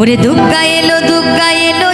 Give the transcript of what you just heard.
ওরে দুগ্গা এলো দুগ্গা এলো।